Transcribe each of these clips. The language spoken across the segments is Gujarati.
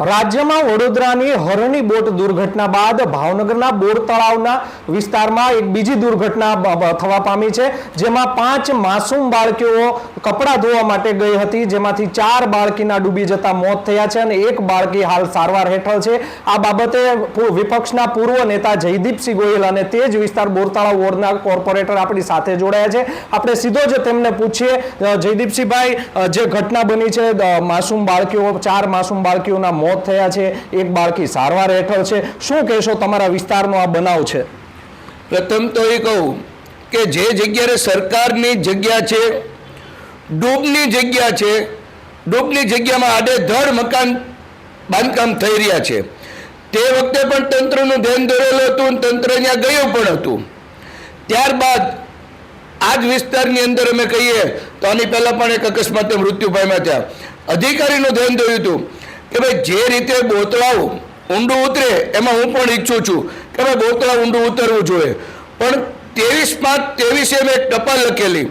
રાજ્યમાં વડોદરાની હરણી બોટ દુર્ઘટના બાદ ભાવનગરના બોર તળાવના વિસ્તારમાં એક બીજી દુર્ઘટના થવા પામી છે. જેમાં પાંચ માસૂમ બાળકીઓ કપડાં ધોવા માટે ગઈ હતી. જેમાંથી ચાર બાળકીના ડૂબી જતા મોત થયા છે અને એક બાળકી હાલ સારવાર હેઠળ છે. આ બાબતે વિપક્ષના પૂર્વ નેતા જયદીપસિંહ ગોયલ અને તે જ વિસ્તાર બોરતળાવ વોર્ડના કોર્પોરેટર આપણી સાથે જોડાયા છે. આપણે સીધો જ તેમને પૂછીએ જયદીપસિંહભાઈ જે ઘટના બની છે માસૂમ બાળકીઓ, ચાર માસૂમ બાળકીઓના મોત થયા છે, એક બાળકી સારવાર હેઠળ છે. શું કહેશો તમારા વિસ્તારનો આ બનાવ છે? પ્રથમ તો એ કહું કે જે જગ્યાએ સરકારની જગ્યા છે, ડૂબની જગ્યા છે, ડૂબની જગ્યામાં આડેધડ મકાન બાંધકામ થઈ રહ્યા છે. તે વખતે પણ તંત્રનું ધ્યાન દોરેલું હતું તંત્ર ત્યાં ગયું પણ હતું. ત્યારબાદ આ જ વિસ્તારની અંદર અમે કહીએ તો આની પહેલાં પણ એક અકસ્માતે મૃત્યુ પામ્યા ત્યાં અધિકારીનું ધ્યાન દોર્યું હતું. કે ભાઈ જે રીતે બોતળાઓ ઊંડું ઉતરે એમાં હું પણ ઈચ્છું છું કે ભાઈ બોતળા ઊંડું ઉતરવું જોઈએ. પણ ત્રેવીસ પાંચ ત્રેવીસે મેં ટપાલ લખેલી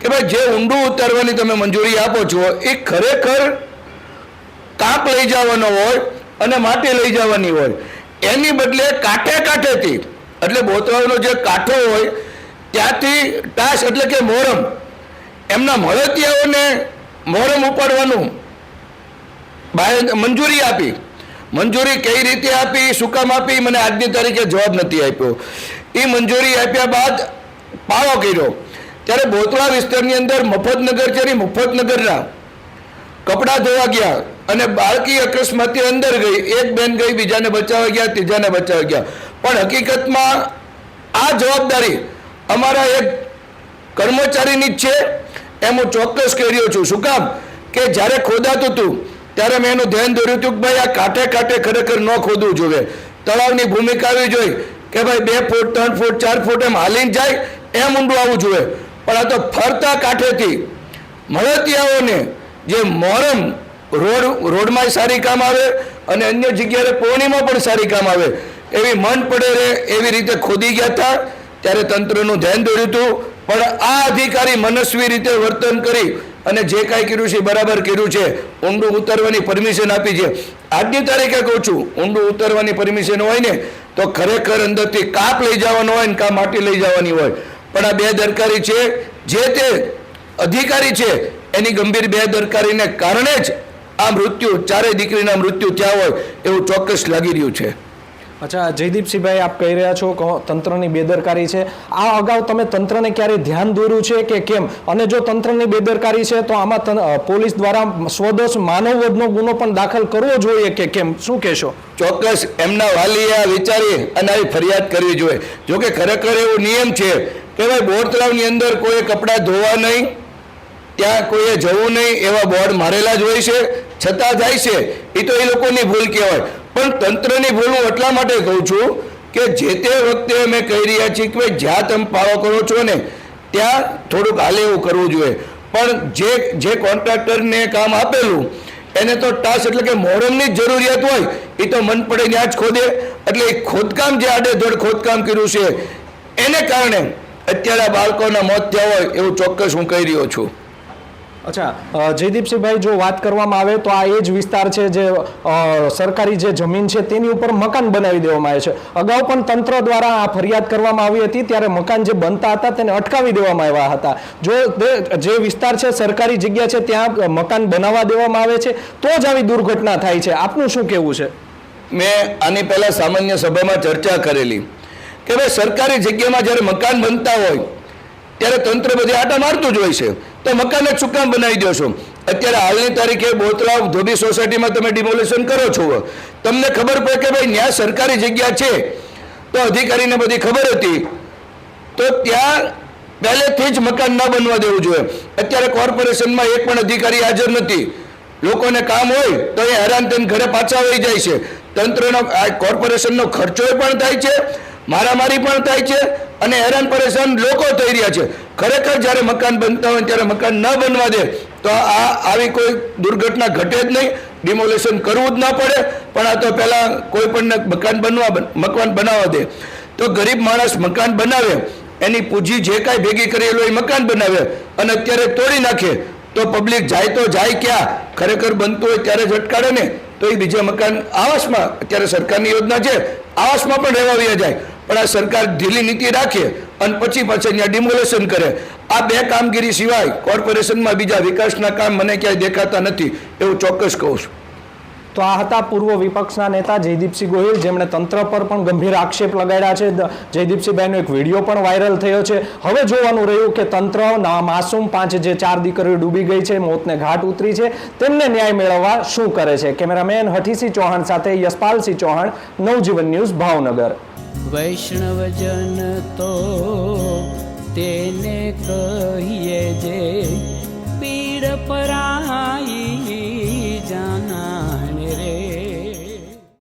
કે ભાઈ જે ઊંડું ઉતરવાની તમે મંજૂરી આપો છો એ ખરેખર કાપ લઈ જવાનો હોય અને માટી લઈ જવાની હોય. એની બદલે કાંઠે કાંઠેથી, એટલે બોતળાઓનો જે કાંઠો હોય ત્યાંથી ટાસ એટલે કે મોરમ. એમના મળતિયાઓને મોરમ ઉપાડવાનું મંજૂરી આપી. મંજૂરી કઈ રીતે આપી, શું કામ આપી, મને આજની તારીખે જવાબ નથી આપ્યો. એ મંજૂરી આપ્યા બાદ પાળો કર્યો. ત્યારે બોતળા વિસ્તારની અંદર મફતનગર છે મફતનગરના કપડાં ધોવા ગયા અને બાળકી અકસ્માતની અંદર ગઈ. એક બેન ગઈ, બીજાને બચાવવા ગયા, ત્રીજાને બચાવવા ગયા. પણ હકીકતમાં આ જવાબદારી અમારા એક કર્મચારીની જ છે. એમ હું ચોક્કસ કહી રહ્યો છું. શું કામ? કે જ્યારે ખોદાતું હતું ત્યારે મેં એનું ધ્યાન દોર્યું હતું કે ભાઈ આ કાંઠે કાંઠે ખરેખર ન ખોદવું જોઈએ તળાવની ભૂમિકા આવી જોઈએ કે ભાઈ બે ફૂટ, ત્રણ ફૂટ, ચાર ફૂટ એમ હાલીને જાય એમ ઊંડું આવવું જોઈએ પણ આ તો ફરતા કાંઠેથી મળતિયાઓને જે મોરમ રોડ, રોડમાં સારી કામ આવે અને અન્ય જગ્યાએ પોણીમાં પણ સારી કામ આવે, એવી મન પડે રહે એવી રીતે ખોદી ગયા હતા. ત્યારે તંત્રનું ધ્યાન દોર્યું હતું. પણ આ અધિકારી મનસ્વી રીતે વર્તન કરી અને જે કાંઈ કર્યું છે બરાબર કર્યું છે. ઊંડું ઉતરવાની પરમિશન આપી છે. આજની તારીખે કહું છું, ઊંડું ઉતરવાની પરમિશન હોય ને, તો ખરેખર અંદરથી કાપ લઈ જવાનો હોય ને, કાં માટી લઈ જવાની હોય. પણ આ બે દરકારી છે, જે તે અધિકારી છે, એની ગંભીર બે દરકારીને કારણે જ આ મૃત્યુ, ચારેય દીકરીના મૃત્યુ થયા હોય એવું ચોક્કસ લાગી રહ્યું છે. અચ્છા, જયદીપસિંહભાઈ, આપ કહી રહ્યા છો કે તંત્રની બેદરકારી છે. આ અગાઉ તમે તંત્રને ક્યારે ધ્યાન દોર્યું છે કે કેમ? અને જો તંત્રની બેદરકારી છે, તો આમાં પોલીસ દ્વારા સ્વદોષ માનવવધનો ગુનો પણ દાખલ કરવો જોઈએ કે કેમ? શું કહેશો? ચોક્કસ, એમના વાલીએ આ વિચારી અને આવી ફરિયાદ કરવી જોઈએ. જો કે ખરેખર એવો નિયમ છે કે ભાઈ બોર તળાવની અંદર કોઈ કપડાં ધોવા નહીં, ત્યાં કોઈએ જવું નહીં, એવા બોર્ડ મારેલા જ હોય છે. છતાં જાય છે એ તો એ લોકોની ભૂલ કહેવાય. પણ તંત્રની ભૂલ હું એટલા માટે કહું છું કે જે તે વખતે અમે કહી રહ્યા છીએ કે જ્યાં તમે પાળો કરો છો ને, ત્યાં થોડુંક હાલે એવું કરવું જોઈએ. પણ જે જે કોન્ટ્રાક્ટરને કામ આપેલું, એને તો ટાસ એટલે કે મોરમની જ જરૂરિયાત હોય, એ તો મન પડે ત્યાં જ ખોદે. એટલે એ ખોદકામ જે આડેધડ ખોદકામ કર્યું છે, એને કારણે અત્યારે બાળકોના મોત થયા હોય એવું ચોક્કસ હું કહી રહ્યો છું. અચ્છા જયદીપસિંહભાઈ, જો વાત કરવામાં આવે તો આ એ જ વિસ્તાર છે જે સરકારી જે જમીન છે તેની ઉપર મકાન બનાવી દેવામાં આવે છે. અગાઉ પણ તંત્ર દ્વારા આ ફરિયાદ કરવામાં આવી હતી, ત્યારે મકાન જે બનતા હતા તેને અટકાવી દેવામાં આવ્યા હતા. જો જે વિસ્તાર છે સરકારી જગ્યા છે ત્યાં મકાન બનાવવા દેવામાં આવે છે, તો જ આવી દુર્ઘટના થાય છે. આપનું શું કહેવું છે? મેં આની પહેલા સામાન્ય સભામાં ચર્ચા કરેલી કે ભાઈ સરકારી જગ્યામાં જ્યારે મકાન બનતા હોય ત્યારે તંત્ર બધી આટા મારતું જ હોય છે. તો મકાન જ શું કામ બનાવી દો છો. અત્યારે હાલની તારીખે બોતળાવ ધોબી સોસાયટીમાં તમે ડિમોલેશન કરો છો. તમને ખબર પડે કે ભાઈ ત્યાં સરકારી જગ્યા છે. તો અધિકારીને બધી ખબર હતી. તો ત્યાં પહેલેથી જ મકાન ન બનવા દેવું જોઈએ. અત્યારે કોર્પોરેશનમાં એક પણ અધિકારી હાજર નથી. લોકોને કામ હોય તો એ હેરાન થઈને ઘરે પાછા વહી જાય છે. તંત્રનો કોર્પોરેશનનો ખર્ચો પણ થાય છે. મારામારી પણ થાય છે અને હેરાન પરેશાન લોકો થઈ રહ્યા છે. ખરેખર જ્યારે મકાન બનતા હોય ત્યારે મકાન ન બનવા દે, તો આ આવી કોઈ દુર્ઘટના ઘટે જ નહીં. ડિમોલેશન કરવું જ ના પડે, પણ આ તો પહેલાં કોઈ પણ મકાન બનવા મકાન બનાવવા દે. તો ગરીબ માણસ મકાન બનાવે, એની પૂંજી જે કાંઈ ભેગી કરેલું એ મકાન બનાવે અને અત્યારે તોડી નાખે. તો પબ્લિક જાય તો જાય ક્યાં? ખરેખર બનતું હોય ત્યારે જ અટકાડે ને. તો એ બીજા મકાન આવાસમાં, અત્યારે સરકારની યોજના છે, આવાસમાં પણ રહેવા જાય. પણ આ સરકાર ઢીલી નીતિ રાખે અને પછી પાછળ અહીંયા ડિમોલેશન કરે. આ બે કામગીરી સિવાય કોર્પોરેશનમાં બીજા વિકાસના કામ મને ક્યાંય દેખાતા નથી, એવું ચોક્કસ કહું છું. તો આ હતા પૂર્વ વિપક્ષના નેતા જયદીપસિંહ ગોહિલ, જેમણે તંત્ર પર પણ ગંભીર આક્ષેપ લગાડ્યા છે. જયદીપસિંહભાઈનો એક વીડિયો પણ વાયરલ થયો છે. હવે જોવાનું રહ્યું કે તંત્ર માસૂમ પાંચ જે ચાર દીકરીઓ ડૂબી ગઈ છે, મોતને ઘાટ ઉતરી છે. તેમને ન્યાય મેળવવા શું કરે છે? કેમેરામેન હઠીસિંહ ચૌહાણ સાથે યશપાલસિંહ ચૌહાણ, નવજીવન ન્યૂઝ, ભાવનગર. વૈષ્ણવજન તો તેને કહીએ જે પીડ જાના